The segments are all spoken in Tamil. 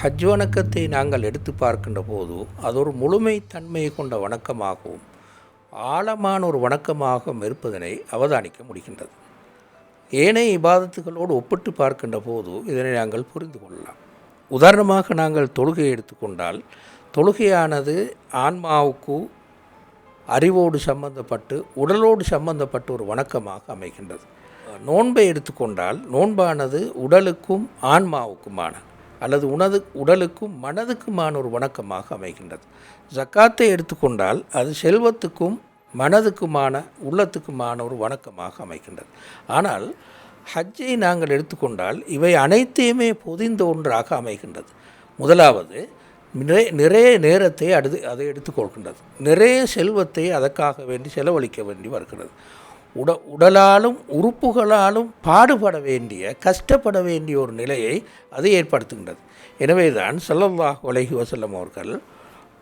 ஹஜ் வணக்கத்தை நாங்கள் எடுத்து பார்க்கின்ற போது அது ஒரு முழுமை தன்மையை கொண்ட வணக்கமாகவும் ஆழமான ஒரு வணக்கமாகவும் இருப்பதனை அவதானிக்க முடிகின்றது. ஏனைய இபாதத்துகளோடு ஒப்பிட்டு பார்க்கின்ற போது இதனை நாங்கள் புரிந்து கொள்ளலாம். உதாரணமாக நாங்கள் தொழுகையை எடுத்துக்கொண்டால் தொழுகையானது ஆன்மாவுக்கு அறிவோடு சம்பந்தப்பட்டு உடலோடு சம்பந்தப்பட்ட ஒரு வணக்கமாக அமைகின்றது. நோன்பை எடுத்துக்கொண்டால் நோன்பானது உடலுக்கும் ஆன்மாவுக்குமான. அல்லது உனது உடலுக்கும் மனதுக்குமான ஒரு வணக்கமாக அமைகின்றது. ஜக்காத்தை எடுத்துக்கொண்டால் அது செல்வத்துக்கும் மனதுக்குமான உள்ளத்துக்குமான ஒரு வணக்கமாக அமைகின்றது. ஆனால் ஹஜ்ஜை நாங்கள் எடுத்துக்கொண்டால் இவை அனைத்தையுமே பொதிந்த ஒன்றாக அமைகின்றது. முதலாவது நிறைய நிறைய நேரத்தை அடுத்து அதை எடுத்துக்கொள்கின்றது. நிறைய செல்வத்தை அதற்காக வேண்டி செலவழிக்க வேண்டி வருகிறது. உட உடலாலும் உறுப்புகளாலும் பாடுபட வேண்டிய கஷ்டப்பட வேண்டிய ஒரு நிலையை அது ஏற்படுத்துகின்றது. எனவே தான் சல்லல்லாஹ் உலகி வசல்லம் அவர்கள்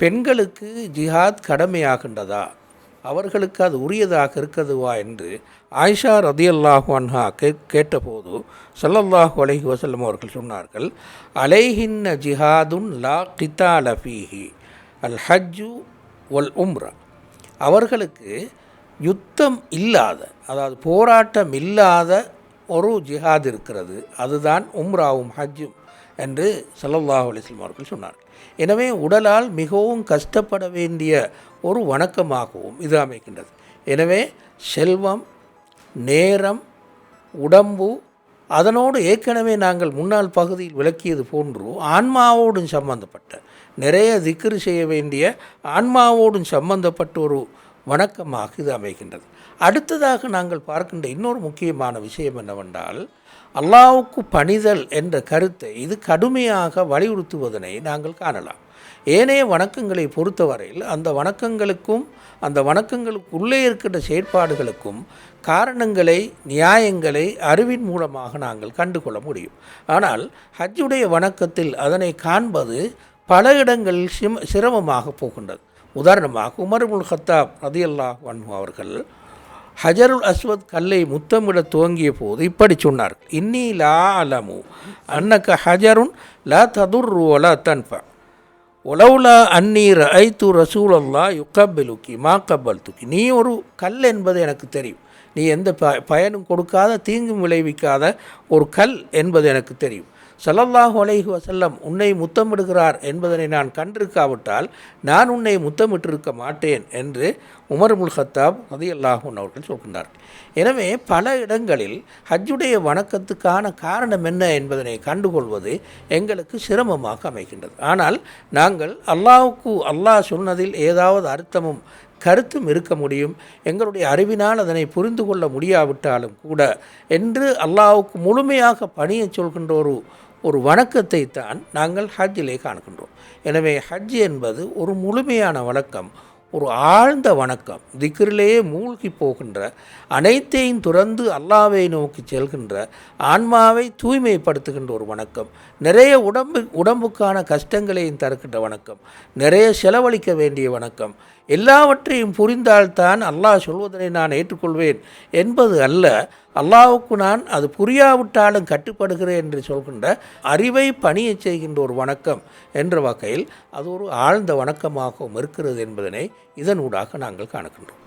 பெண்களுக்கு ஜிஹாத் கடமையாகின்றதா? அவர்களுக்கு அது உரியதாக இருக்கிறதுவா என்று ஆயிஷா ரதி அன்ஹா கே கேட்டபோது சல்லல்லாஹு அலஹி வசல்லம் அவர்கள் சொன்னார்கள் அலைஹின்ன ஜிஹாதுன் லா கித்தா லஃபீஹி அல் ஹஜ்ஜு ஒல் உம்ரா. அவர்களுக்கு யுத்தம் இல்லாத அதாவது போராட்டம் இல்லாத ஒரு ஜிஹாத் இருக்கிறது. அதுதான் உம்ராவும் ஹஜ்ஜும் என்று சல்லல்லாஹு அலிஸ்லாம் அவர்கள் சொன்னார் எனவே உடலால் மிகவும் கஷ்டப்பட வேண்டிய ஒரு வணக்கமாகவும் இது அமைக்கின்றது எனவே செல்வம் நேரம் உடம்பு அதனோடு ஏற்கனவே நாங்கள் முன்னாள் பகுதியில் விளக்கியது போன்று ஆன்மாவோடும் சம்பந்தப்பட்ட நிறைய திக்ரு செய்ய வேண்டிய ஆன்மாவோடும் சம்பந்தப்பட்ட ஒரு வணக்கமாக இது அமைகின்றது. அடுத்ததாக நாங்கள் பார்க்கின்ற இன்னொரு முக்கியமான விஷயம் என்னவென்றால் அல்லாவுக்கு பணிதல் என்ற கருத்தை இது கடுமையாக வலியுறுத்துவதனை நாங்கள் காணலாம். ஏனைய வணக்கங்களை பொறுத்தவரையில் அந்த வணக்கங்களுக்கும் அந்த வணக்கங்களுக்கு உள்ளே இருக்கின்ற செயற்பாடுகளுக்கும் காரணங்களை நியாயங்களை அறிவின் மூலமாக நாங்கள் கண்டுகொள்ள முடியும். ஆனால் ஹஜ்ஜுடைய வணக்கத்தில் அதனை காண்பது பல இடங்களில் சிம் சிரமமாக போகின்றது. உதாரணமாக உமர்முல் ஹத்தாப் ரதியல்லாஹ் வன்ஹு அவர்கள் ஹஜருல் அஸ்வத் கல்லை முத்தமிட துவங்கிய போது இப்படி சொன்னார் இன்னி லா அலமு அன்னக்க ஹஜருன் லா ததுர் ஒலா தன்பா ஒலவுலா அந்நீர் ஐத்து ரசூலல்லா யுக்கபிலுக்கி மா கப்பல் துக்கி நீ ஒரு கல் என்பது எனக்கு தெரியும். நீ எந்த ப பயனும் கொடுக்காத தீங்கும் விளைவிக்காத ஒரு கல் என்பது எனக்கு தெரியும். சல்லல்லாஹு அலைஹி வசல்லம் உன்னை முத்தமிடுகிறார் என்பதனை நான் கண்டிருக்காவிட்டால் நான் உன்னை முத்தமிட்டிருக்க மாட்டேன் என்று உமர் முல் ஹத்தாப் ரதி அல்லாஹூன் அவர்கள் சொல்கின்றார்கள் எனவே பல இடங்களில் ஹஜ்ஜுடைய வணக்கத்துக்கான காரணம் என்ன என்பதனை கண்டுகொள்வது எங்களுக்கு சிரமமாக அமைகின்றது. ஆனால் நாங்கள் அல்லாஹுக்கு அல்லாஹ் சொன்னதில் ஏதாவது அர்த்தமும் கருத்தும் இருக்க முடியும். எங்களுடைய அறிவினால் அதனை புரிந்து கொள்ள முடியாவிட்டாலும் கூட என்று அல்லாவுக்கு முழுமையாக பணியை சொல்கின்ற ஒரு ஒரு வணக்கத்தை தான் நாங்கள் ஹஜ்ஜிலே காண்கின்றோம். எனவே ஹஜ் என்பது ஒரு முழுமையான வணக்கம் ஒரு ஆழ்ந்த வணக்கம். திக்ரிலேயே மூழ்கி போகின்ற அனைத்தையும் துறந்து அல்லாவை நோக்கி செல்கின்ற ஆன்மாவை தூய்மைப்படுத்துகின்ற ஒரு வணக்கம். நிறைய உடம்பு உடம்புக்கான கஷ்டங்களையும் தருகின்ற வணக்கம். நிறைய செலவழிக்க வேண்டிய வணக்கம். எல்லாவற்றையும் புரிந்தால்தான் அல்லாஹ் சொல்வதனை நான் ஏற்றுக்கொள்வேன் என்பது அல்ல. அல்லாவுக்கு நான் அது புரியாவிட்டாலும் கட்டுப்படுகிறேன் என்று சொல்கின்ற அறிவை பணியை செய்கின்ற ஒரு வணக்கம் என்ற வகையில் அது ஒரு ஆழ்ந்த வணக்கமாகவும் இருக்கிறது என்பதனை இதனூடாக நாங்கள் காணுகின்றோம்.